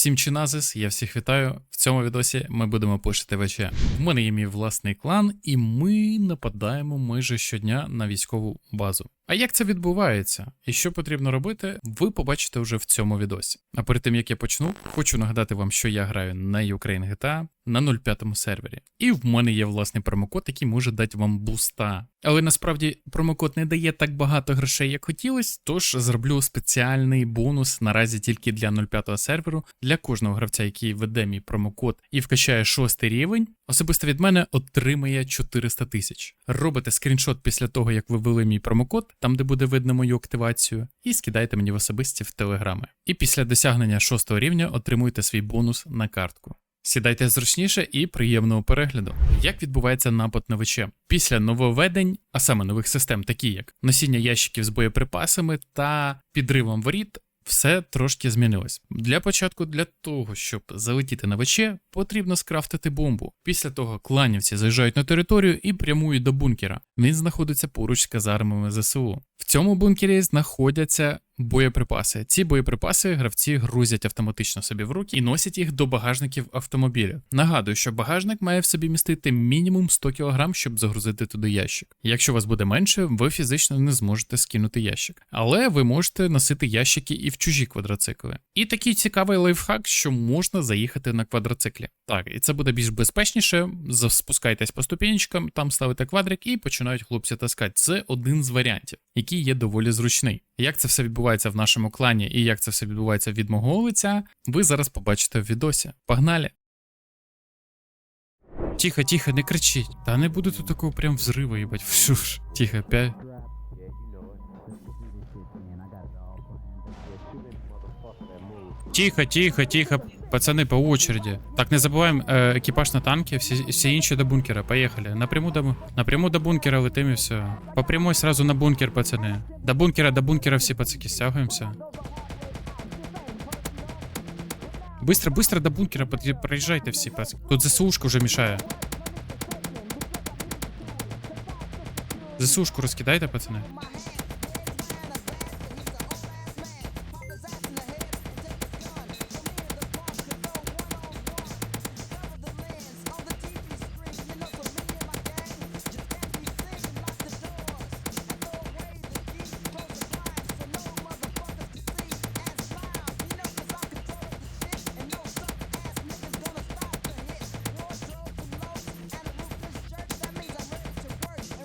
Всім чиназис, я всіх вітаю. В цьому відосі ми будемо пишити ВЧ. В мене є мій власний клан, і ми нападаємо майже щодня на військову базу. А як це відбувається і що потрібно робити, ви побачите вже в цьому відосі. А перед тим як я почну, хочу нагадати вам, що я граю на Ukraine GTA на 05 сервері. І в мене є власний промокод, який може дати вам буста. Але насправді промокод не дає так багато грошей, як хотілося, тож зроблю спеціальний бонус наразі тільки для 05 серверу для кожного гравця, який веде мій промокод і вкачає шостий рівень. Особисто від мене отримає 400 тисяч. Робите скріншот після того, як ви ввели мій промокод, там де буде видно мою активацію, і скидайте мені в особисті в телеграми. І після досягнення шостого рівня отримуйте свій бонус на картку. Сідайте зручніше і приємного перегляду. Як відбувається напад на? Після нововведень, а саме нових систем, такі як носіння ящиків з боєприпасами та підривом воріт, все трошки змінилось. Для початку, для того, щоб залетіти на ВЧ, потрібно скрафтити бомбу. Після того кланівці заїжджають на територію і прямують до бункера. Він знаходиться поруч з казармами ЗСУ. В цьому бункері знаходяться боєприпаси. Ці боєприпаси гравці грузять автоматично собі в руки і носять їх до багажників автомобіля. Нагадую, що багажник має в собі містити мінімум 100 кг, щоб загрузити туди ящик. Якщо у вас буде менше, ви фізично не зможете скинути ящик. Але ви можете носити ящики і в чужі квадроцикли. І такий цікавий лайфхак, що можна заїхати на квадроциклі. Так, і це буде більш безпечніше. Спускайтесь по ступенечкам, там ставите квадрик і починають хлопці таскати. Це один з варіантів, який є доволі зручний. Як це все відбувається в нашому клані і як це все відбувається від мого лиця, ви зараз побачите в відосі. Погнали! Тихо, тихо, не кричіть. Та не буде тут такого прям взриву, їбать. Всю ж. Тихо, п'ять. Тихо, тихо, тихо. Пацаны, по очереди. Так, не забуваємо, е, екіпаж на танки, всі, всі інші до бункера. Поїхали. Напряму до, напряму до бункера летим і все. По прямой сразу на бункер, пацани. До бункера, до бункера всі пацаки стягуємося. Быстро, быстро до бункера подъ- проезжайте всі, пацаки. Тут ЗСУшка вже мішає. ЗСУшку розкидайте, пацани.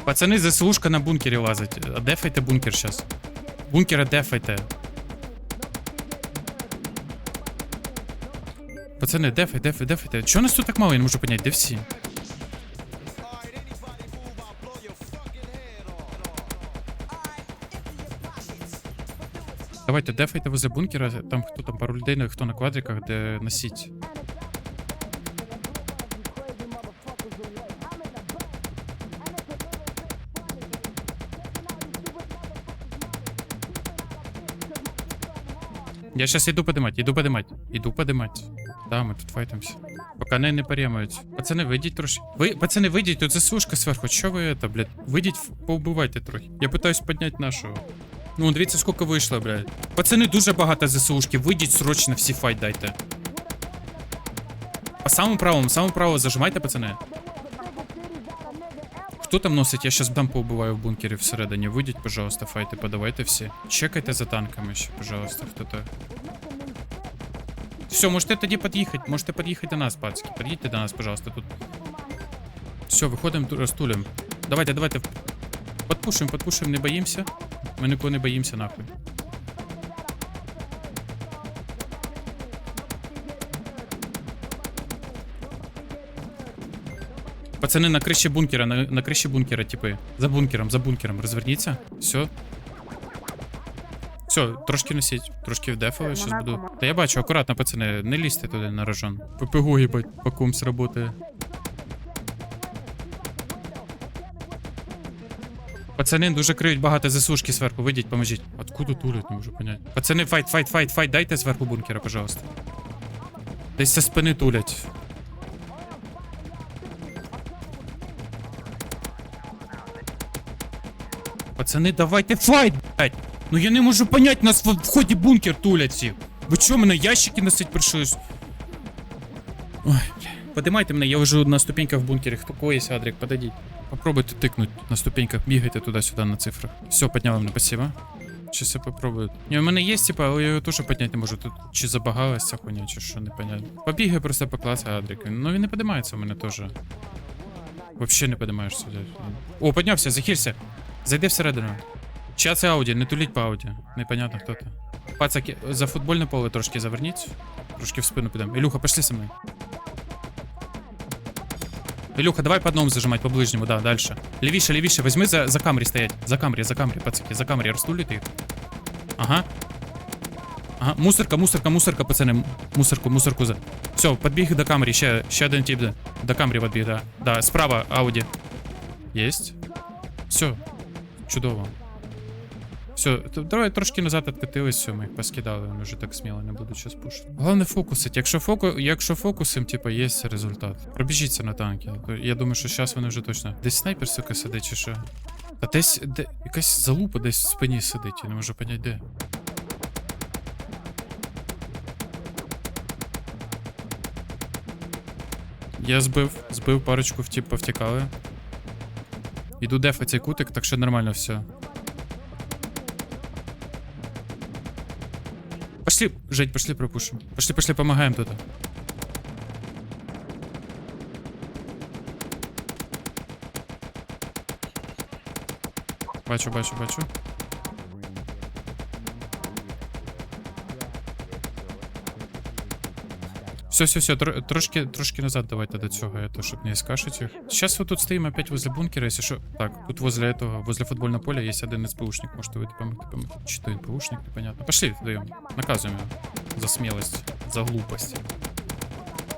Пацани, ЗСУшка на бункері лазить. Дефайте бункер зараз. Бункера дефайте. Пацани, дефай, дефай, дефайте. Чого нас тут так мало, я не можу поняти, де всі? Давайте дефайте возле бункера, там хто там пару людей, ну, хто на квадриках, де носіть. Я сейчас иду подимать, иду подимать, иду подимать. Да, ми тут файтимся. Поки не, не переймають. Пацани, вийдіть трошки. Ви, пацани, вийдіть, тут засушка зверху. Що ви это, блядь? Вийдіть, поубивайте трохи. Я питаюсь підняти нашого. Ну, дивіться, скільки вийшло, блядь. Пацани, дуже багато ЗСУшки. Вийдіть срочно, всі файт дайте. По самому правому, самому правому зажимайте, пацани. Хто там носить? Я щас дам поубиваю в бункері всередині. Вийдіть, пожалуйста, файти, подавайте всі. Чекайте за танками ще, пожалуйста, хто-то. Все, можете тоді під'їхати, можете під'їхати до нас, пацки. Під'їдьте до нас, пожалуйста, тут. Все, виходимо, розтулюємо. Давайте, давайте. Подпушим, подпушим, не боїмося. Ми нікого не боїмося, нахуй. Пацани, на криші бункера, на, на криші бункера, типи. За бункером, за бункером. Розверніться. Все. Все, трошки носіть, трошки вдефали, щас буду. Та я бачу, акуратно, пацани, не лізьте туди на рожон. ППГ, їбать, по кумс работає. Пацани дуже криють багато ЗСУшки зверху, вийдіть, поможіть. Откуда тулять, не можу понять. Пацани, файт, файт, файт, файт, дайте зверху бункера, пожалуйста. Десь со спини тулять. Пацани, давайте файт, блядь! Ну я не можу понять, нас в вході бункер тулять всі. Ви чого мене ящики носить прийшли? Ой, бля. Подимайте мене, я вже на ступеньках в бункері. Хто коїсь, Адрік, подойдіть. Попробуйте тикнуть на ступеньках, бігайте туди-сюди на цифрах. Все, підняли мене, спасибо. Щас я попробую. Ні, у мене є, типа, але я його теж підняти не можу. Тут чи забагалась ця хуйня, чи що, непонятно. Побігай просто по класу, Адрік. Ну він не підіймається у мене теж. Вообще не дядь. О, піднявся, захилься. Зайди всередину. Чия це Ауді, не туліть по Ауді. Непонятно хто ти. Пацаки, за футбольне поле трошки заверніть. Трошки в спину підемо. Ілюха, пошли со мною. Ілюха, давай по одному зажимать, по ближнему, да, дальше. Левіше, левіше, возьми за, за камері стоять. За камері, за камері, пацаки, за камері, розтулюйте їх. Ага. Ага, мусорка, мусорка, мусорка, пацани. Мусорку, мусорку за. Все, подбіг до камері, ще, ще один тип. До камері подбіг, да. Да, справа, Ауді. Єсть. Все. Чудово. Все, давай трошки назад відкатились, все, ми їх поскидали, вони вже так сміло не будуть щас пушити. Головне фокусить. Якщо фоку, якщо фокусим, типа, є результат. Пробіжіться на танки. Я думаю, що зараз вони вже точно. Десь снайпер, сука, сидить чи що. Та десь де, якась залупа десь в спині сидить, я не можу поняти де. Я збив, збив парочку в тип повтікали. Іду дефа цей кутик, так що нормально все. Пошли, Жень, пошли пропушим. Пошли, пошли, помогаем тут. Бачу, бачу, бачу. Все, все, все, трошки, трошки назад давайте до цього, это, щоб не искашить их. Сейчас вот тут стоим опять возле бункера, если что. Так, тут возле этого, возле футбольного поля есть один СПУшник, может вы помогти, помогти. Чи то НПУшник, непонятно. Пошли, даем. Наказуємо його. За смелость, за глупость.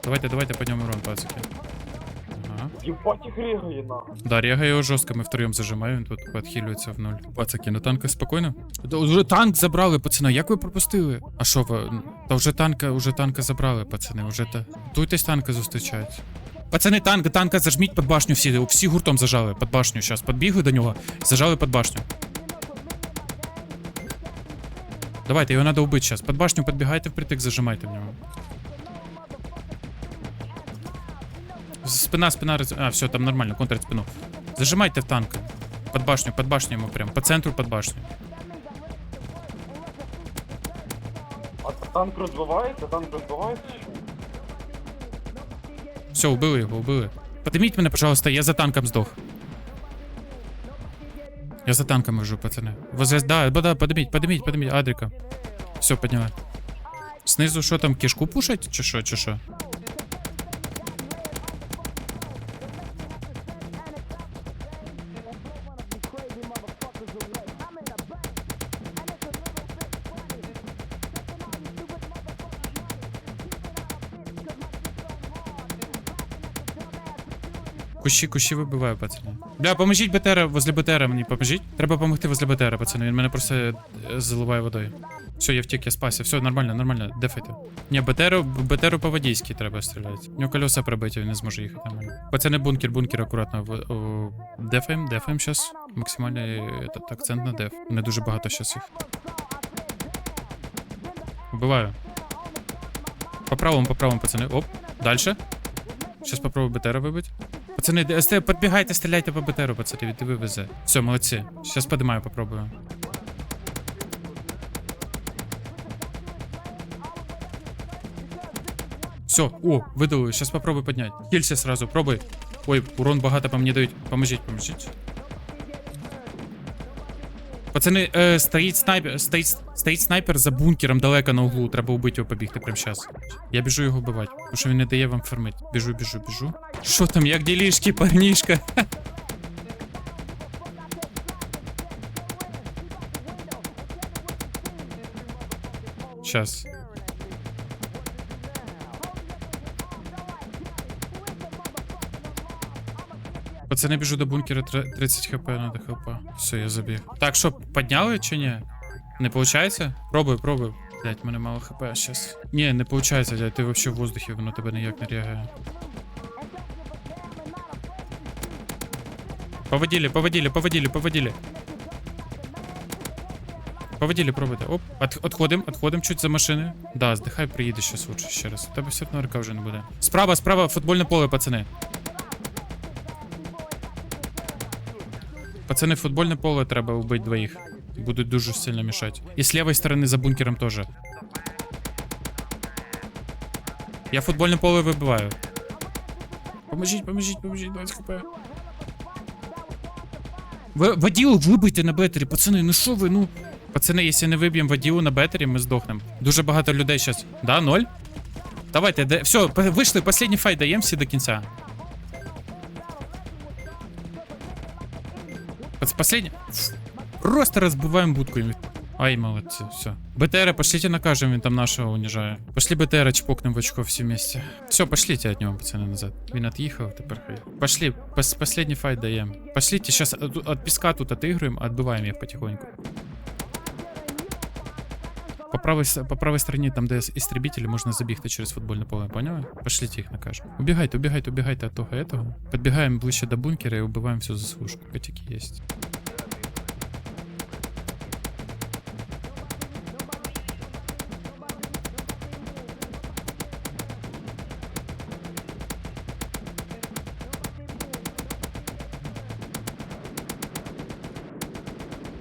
Давайте, давайте поднем урон, пацики. Их регає нахуй. Да, рега его жестко, мы втроем зажимаем, тут подхилюється в ноль. Пацаки, на танках спокійно? Да, уже танк забрали, пацани, як ви пропустили? А що ви? Та вже танка, уже танка забрали, пацани, уже та. Туйтесь танка зустрічають. Пацани, танк, танка зажміть під башню всі, всі гуртом зажали під башню. Зараз підбігли до нього, зажали під башню. Давайте, його треба вбити зараз. Під башню підбігайте впритик, зажимайте в нього. Спина, спина, роз- а, все, там нормально, контрить спину. Зажимайте в танка. Под башню, под башню ему прям, по центру под башню. А танк розбивається, танк розбивається. Все, убили його, убили. Подниміть мене, пожалуйста, я за танком здох. Я за танком лежу, пацани. Возле, да, да, да, подниміть, подниміть, подниміть, Адрика. Все, підняли. Снизу що там, кишку пушать, чи що, чи що? Кущі, кущі вибиваю, пацани. Бля, поможіть БТР, возле БТР мені поможіть. Треба допомогти возле БТР, пацани. Він мене просто е, заливає водою. Все, я втік, я спасся. Все, нормально, нормально, дефайте. Ні, БТР, БТР по водійській треба стріляти. У нього колеса пробиті, він не зможе їхати. Пацани, бункер, бункер, акуратно. Дефаємо, дефаємо зараз. Максимальний этот, акцент на деф. Не дуже багато зараз їх. Вбиваю. По правому, по правому, пацани. Оп, дальше. Сейчас попробую БТР вибити. Пацани, де- сте- підбігайте, стріляйте по БТРу, пацани, від вивезе. Все, молодці. Сейчас подимаю, попробую. Все, о, видали, сейчас попробуй поднять. Хілься сразу, пробуй. Ой, урон багато по мені дають. Поможіть, поможіть. Пацани, е, стоїть снайпер, стоїть, стоїть снайпер за бункером далеко на углу. Треба убити його побігти прямо зараз. Я біжу його вбивати, тому що він не дає вам фармить. Біжу, біжу, біжу. Що там, як ділішки, парнішка? Щас. Пацани, біжу до бункера, 30 хп, надо хп. Все, я забіг. Так, що, підняли чи ні? Не получається? Пробуй, пробуй. Блять, мене мало хп сейчас. Ні, не получається, блядь, ти вообще в воздухі, воно тебе ніяк не реагує. Поводили, поводили, поводили, поводили. Поводили, пробуйте. Оп, от, отходим, отходим чуть за машини. Да, здихай, приїде щас лучше ще раз. У тебе все одно РК вже не буде. Справа, справа, футбольне поле, пацани. Пацани, футбольне поле треба вбити двоїх. Будуть дуже сильно мішати. І з лівої сторони за бункером теж. Я футбольне поле вибиваю. Поможіть, поможіть, поможіть, 20 хп. Ви, воділу вибийте на бетері, пацани, ну що ви, ну. Пацани, якщо не виб'ємо воділу на бетері, ми здохнемо. Дуже багато людей зараз. Да, ноль? Давайте, де... все, вийшли, останній файт даємо всі до кінця. Пац- Последний. Просто разбиваем будку. им. Ай, молодцы, все. БТР, пошлите накажем, он там нашего унижає. Пошли БТР, чпокнем в очко все вместе. Все, пошлите от него, пацаны, назад. Він отъехал, тепер хай. Пошли, пос последний файт даем. Пошлите, сейчас от, от песка тут отыгрываем, отбиваем их потихоньку. По правой, с- по правой стороне, там, де істребителі, можна забігти через футбольне поле, поняли? Пошлите їх накажем. Убігайте, убігайте, убігайте от того этого. Підбігаємо ближче до бункера і убиваємо всю заслужку. Котики есть.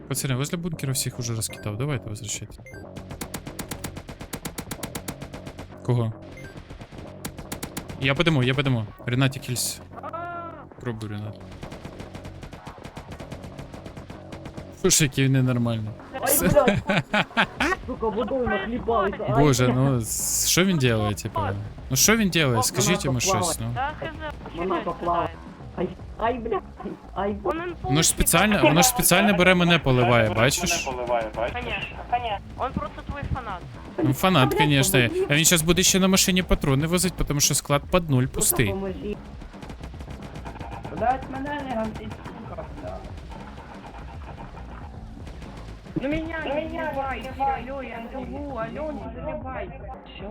Пацаны, возле бункера всех уже раскидал. Давайте возвращайте. Кого? Я подиму, я подиму. Ренаті Хильс. Пробуй, Ренат. Слушай, який він ненормальний. Боже, ну с- що він делает, типа? Ну що він делает? Скажіть йому щось, ну. Вона поплава. Ай, ай, блядь. Ай, Он Воно ж спеціально, воно ж спеціально бере мене поливає, бачиш? Конечно, конечно. Он просто твой фанат. Ну, фанат, конечно. А він зараз буде ще на машині патрони возить, тому що склад під нуль пустий. Поможи. Мене не сука, блядь. Ну меня не заливай, алло, я живу, алло, не заливай. Все.